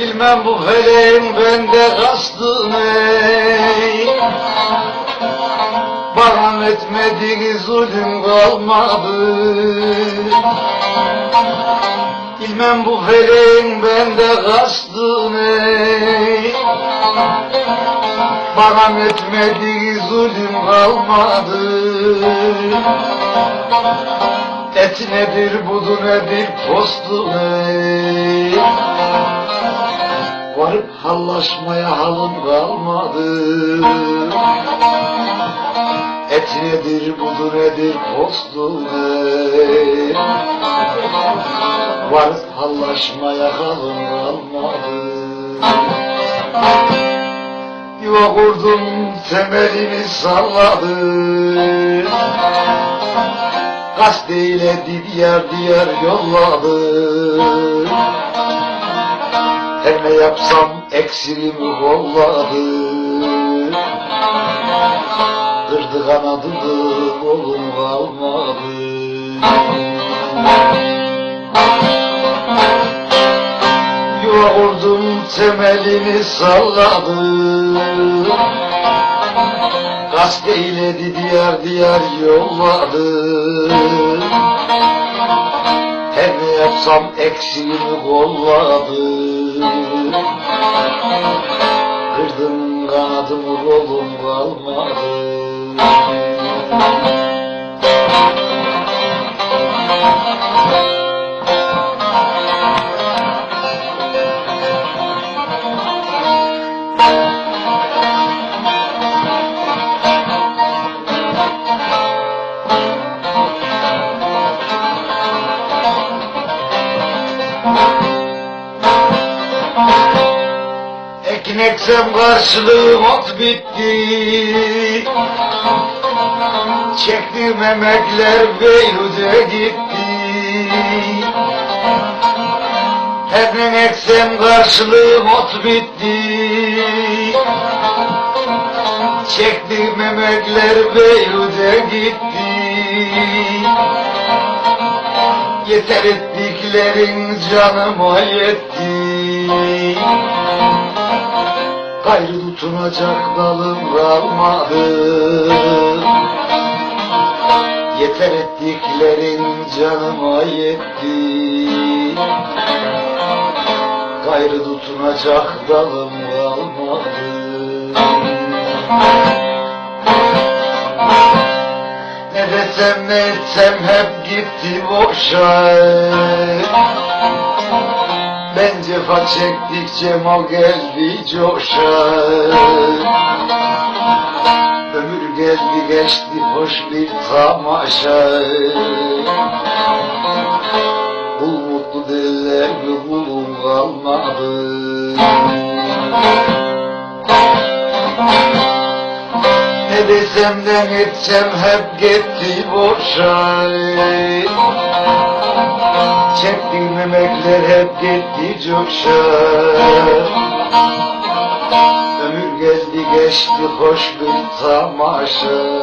Bilmem bu feleğin bende kastı ne Bana etmediği zulüm kalmadı. Bilmem bu feleğin bende kastı ne Bana etmediği zulüm kalmadı. Et nedir budu nedir postu ne Varıp hallaşmaya halım kalmadı. Et nedir budu nedir postu ne Varıp hallaşmaya halım kalmadı. Yuva kurdum temelini salladı. Gazeteyle diyar diyar yolladı Her ne yapsam eksirimi kolladı Kırdı kanadı kolum kalmadı. Yuva kurdum temelini salladı. Gazeteyle diyar diyar yolladı. Her ne yapsam eksiğimi kolladı Kırdım kanadımı kolum kalmadı Ekin eksem karşılığı ot bitti. Çektiğim emekler Beyrut'e gitti. Ne eksem karşılığı ot bitti. Çektiğim emekler Beyrut'e gitti. Yeter ettiklerin canıma yetti Gayrı tutunacak dalım kalmadı. Yeter ettiklerin canıma yetti. Gayrı tutunacak dalım kalmadı. Ne desem ne etsem hep gitti boşa Ben cefa çektikçe geldi coşa Ömür geldi geçti hoş bir tamaşa. Kul mutlu derler mi kulum kalmadı. Ne desem de ne etsem hep gitti boşa Çektiğim emekler hep gitti coşa Ömür geldi geçti hoş bir tamaşa